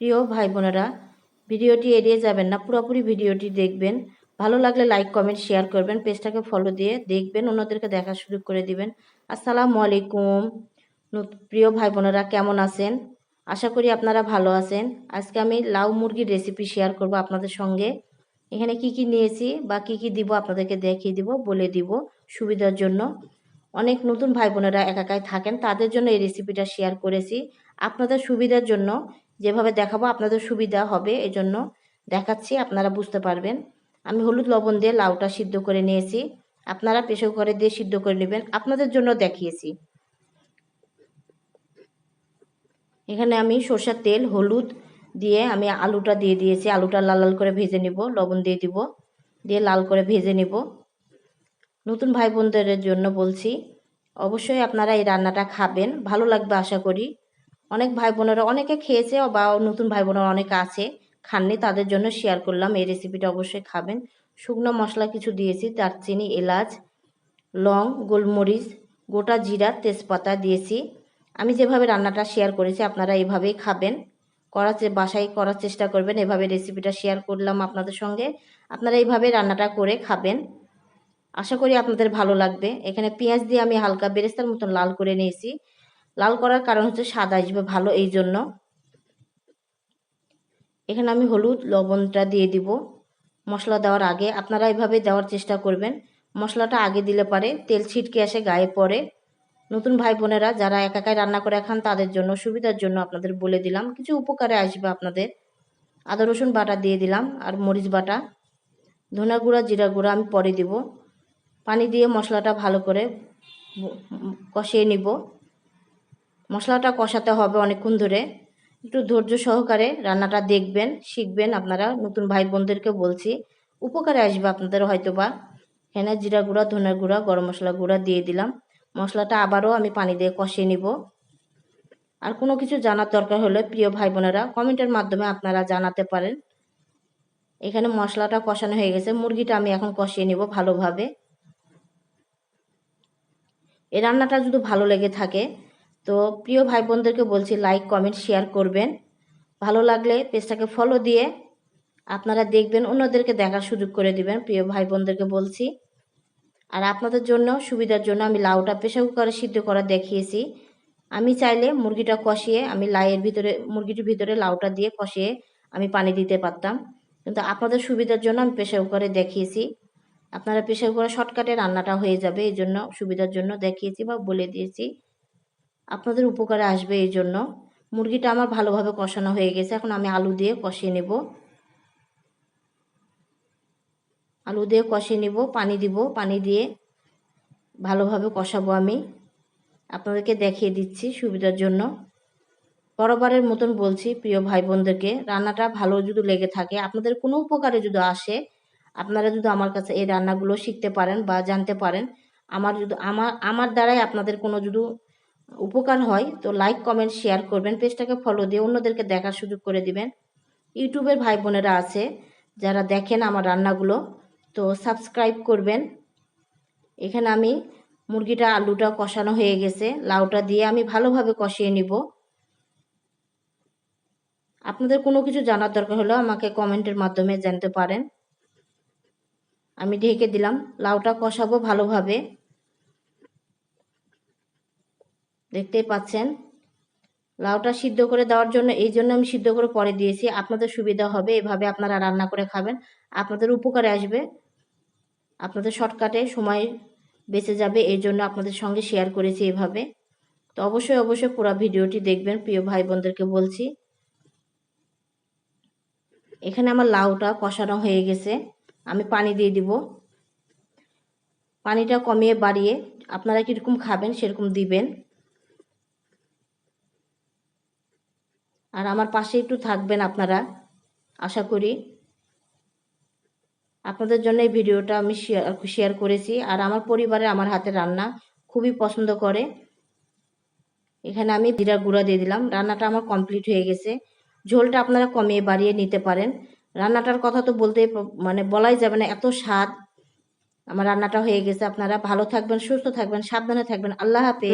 প্রিয় ভাই বোনেরা ভিডিওটি এড়িয়ে যাবেন না, পুরোপুরি ভিডিওটি দেখবেন। ভালো লাগলে লাইক, কমেন্ট, শেয়ার করবেন, পেজটাকে ফলো দিয়ে দেখবেন, অন্যদেরকে দেখার সুযোগ করে দিবেন। আসসালামু আলাইকুম। প্রিয় ভাই বোনেরা কেমন আছেন? আশা করি আপনারা ভালো আছেন। আজকে আমি লাউ মুরগির রেসিপি শেয়ার করব আপনাদের সঙ্গে। এখানে কি কি নিয়েছি বা কি কি দিব আপনাদেরকে দেখিয়ে দিব, বলে দিব সুবিধার জন্য। অনেক নতুন ভাই বোনেরা একাকায় থাকেন, তাদের জন্য এই রেসিপিটা শেয়ার করেছি। আপনাদের সুবিধার জন্য যেভাবে দেখাবো আপনাদের সুবিধা হবে এই জন্য দেখাচ্ছি, আপনারা বুঝতে পারবেন। আমি হলুদ লবণ দিয়ে লাউটা সিদ্ধ করে নিয়েছি। আপনারা প্রেসার করে দিয়ে সিদ্ধ করে নেবেন। আপনাদের জন্য দেখিয়েছি। এখানে আমি সরষের তেল, হলুদ দিয়ে আমি আলুটা দিয়ে দিয়েছি। আলুটা লাল লাল করে ভেজে নিব, লবণ দিয়ে দিব, দিয়ে লাল করে ভেজে নিব। নতুন ভাই বোনদের জন্য বলছি, অবশ্যই আপনারা এই রান্নাটা খাবেন। ভালো লাগবে আশা করি। অনেক ভাই বোনেরা অনেকে খেয়েছে বা নতুন ভাই বোনেরা অনেকে আছে, খাননি, তাদের জন্য শেয়ার করলাম। এই রেসিপিটা অবশ্যই খাবেন। শুকনো মশলা কিছু দিয়েছি, দারচিনি, এলাচ, লং, গোলমরিচ, গোটা জিরা, তেজপাতা দিয়েছি। আমি যেভাবে রান্নাটা শেয়ার করেছি, আপনারা এভাবেই খাবেন। করার বাসায় করার চেষ্টা করবেন, এভাবে রেসিপিটা শেয়ার করলাম আপনাদের সঙ্গে। আপনারা এইভাবে রান্নাটা করে খাবেন। আশা করি আপনাদের ভালো লাগবে। এখানে পেঁয়াজ দিয়ে আমি হালকা বেরেস্তার মতন লাল করে নিয়েছি। লাল করার কারণ হচ্ছে স্বাদ আসবে ভালো এই জন্য। এখানে আমি হলুদ, লবণটা দিয়ে দিব। মশলা দেওয়ার আগে আপনারা এভাবে দেওয়ার চেষ্টা করবেন। মশলাটা আগে দিলে পারে, তেল ছিটকে আসে, গায়ে পড়ে। নতুন ভাই বোনেরা যারা একাকায় রান্না করে খান, তাদের জন্য, সুবিধার জন্য আপনাদের বলে দিলাম। কিছু উপকারে আসবে আপনাদের। আদা, রসুন বাটা দিয়ে দিলাম আর মরিচ বাটা। ধনা গুঁড়া, জিরা গুঁড়া আমি পরে দিব। পানি দিয়ে মশলাটা ভালো করে কষিয়ে নিব। মশলাটা কষাতে হবে অনেকক্ষণ ধরে। একটু ধৈর্য সহকারে রান্নাটা দেখবেন, শিখবেন আপনারা। নতুন ভাই বোনদেরকে বলছি, উপকারে আসবে আপনাদের হয়তো বা এখানে জিরা গুঁড়া, ধনের গুঁড়া, গরম মশলা গুঁড়া দিয়ে দিলাম। মশলাটা আবারও আমি পানি দিয়ে কষিয়ে নিব। আর কোনো কিছু জানার দরকার হলে প্রিয় ভাই বোনেরা কমেন্টের মাধ্যমে আপনারা জানাতে পারেন। এখানে মশলাটা কষানো হয়ে গেছে। মুরগিটা আমি এখন কষিয়ে নিব ভালোভাবে। এই রান্নাটা যদি ভালো লেগে থাকে তো প্রিয় ভাই বোনদেরকে বলছি লাইক কমেন্ট শেয়ার করবেন। ভালো লাগলে পেজটাকে ফলো দিয়ে আপনারা দেখবেন, অন্যদেরকে দেখার সুযোগ করে দিবেন, প্রিয় ভাই বোনদেরকে বলছি। আর আপনাদের জন্য, সুবিধার জন্য আমি লাউটা প্রেশার কুকারে সিদ্ধ করা দেখিয়েছি। আমি চাইলে মুরগিটা কষিয়ে, আমি লাইয়ের ভিতরে, মুরগিটির ভিতরে লাউটা দিয়ে কষিয়ে আমি পানি দিতে পারতাম। কিন্তু আপনাদের সুবিধার জন্য আমি প্রেশার কুকারে দেখিয়েছি। আপনারা প্রেশার কুকারে শর্টকাটে রান্নাটা হয়ে যাবে এই জন্য সুবিধার জন্য দেখিয়েছি বা বলে দিয়েছি। আপনাদের উপকারে আসবে এই জন্য। মুরগিটা আমার ভালোভাবে কষানো হয়ে গেছে। এখন আমি আলু দিয়ে কষিয়ে নেব। আলু দিয়ে কষিয়ে নিব, পানি দিব। পানি দিয়ে ভালোভাবে কষাবো আমি। আপনাদেরকে দেখিয়ে দিচ্ছি সুবিধার জন্য। বরাবরের মতন বলছি প্রিয় ভাই বোনদেরকে রান্নাটা ভালো যদি লেগে থাকে, আপনাদের কোনো উপকারে যদি আসে, আপনারা যদি আমার কাছে এই রান্নাগুলো শিখতে পারেন বা জানতে পারেন, আমার যদি আমার আমার দ্বারাই আপনাদের কোনো যদি উপকার হয়, তো লাইক কমেন্ট শেয়ার করবেন। পেজটাকে ফলো দিয়ে অন্যদেরকে দেখার সুযোগ করে দিবেন। ইউটিউবের ভাই বোনেরা আছে, যারা দেখেন আমার রান্নাগুলো, তো সাবস্ক্রাইব করবেন। এখানে আমি মুরগিটা, আলুটা কষানো হয়ে গেছে। লাউটা দিয়ে আমি ভালোভাবে কষিয়ে নিব। আপনাদের কোনো কিছু জানার দরকার হলে আমাকে কমেন্টের মাধ্যমে জানতে পারেন। আমি ঢেকে দিলাম। লাউটা কষাবো ভালোভাবে। দেখতেই পাচ্ছেন। লাউটা সিদ্ধ করে দেওয়ার জন্য, এই জন্য আমি সিদ্ধ করে পরে দিয়েছি। আপনাদের সুবিধা হবে, এভাবে আপনারা রান্না করে খাবেন। আপনাদের উপকারে আসবে। আপনাদের শর্টকাটে সময় বেঁচে যাবে, এই জন্য আপনাদের সঙ্গে শেয়ার করেছি এভাবে। তো অবশ্যই অবশ্যই পুরো ভিডিওটি দেখবেন, প্রিয় ভাই বোনদেরকে বলছি। এখানে আমার লাউটা কষানো হয়ে গেছে। আমি পানি দিয়ে দিব। পানিটা কমিয়ে বাড়িয়ে আপনারা কীরকম খাবেন সেরকম দিবেন। আর আমার পাশে একটু থাকবেন আপনারা। আশা করি আপনাদের জন্য এই ভিডিওটা আমি শেয়ার শেয়ার করেছি। আর আমার পরিবারে আমার হাতে রান্না খুবই পছন্দ করে। এখানে আমি জিরা গুঁড়া দিয়ে দিলাম। রান্নাটা আমার কমপ্লিট হয়ে গেছে। ঝোলটা আপনারা কমিয়ে বাড়িয়ে নিতে পারেন। রান্নাটার কথা তো বলতে মানে বলাই যাবে না, এত স্বাদ। আমার রান্নাটা হয়ে গেছে আপনারা। ভালো থাকবেন, সুস্থ থাকবেন, সাবধানে থাকবেন। আল্লাহ হাফেজ।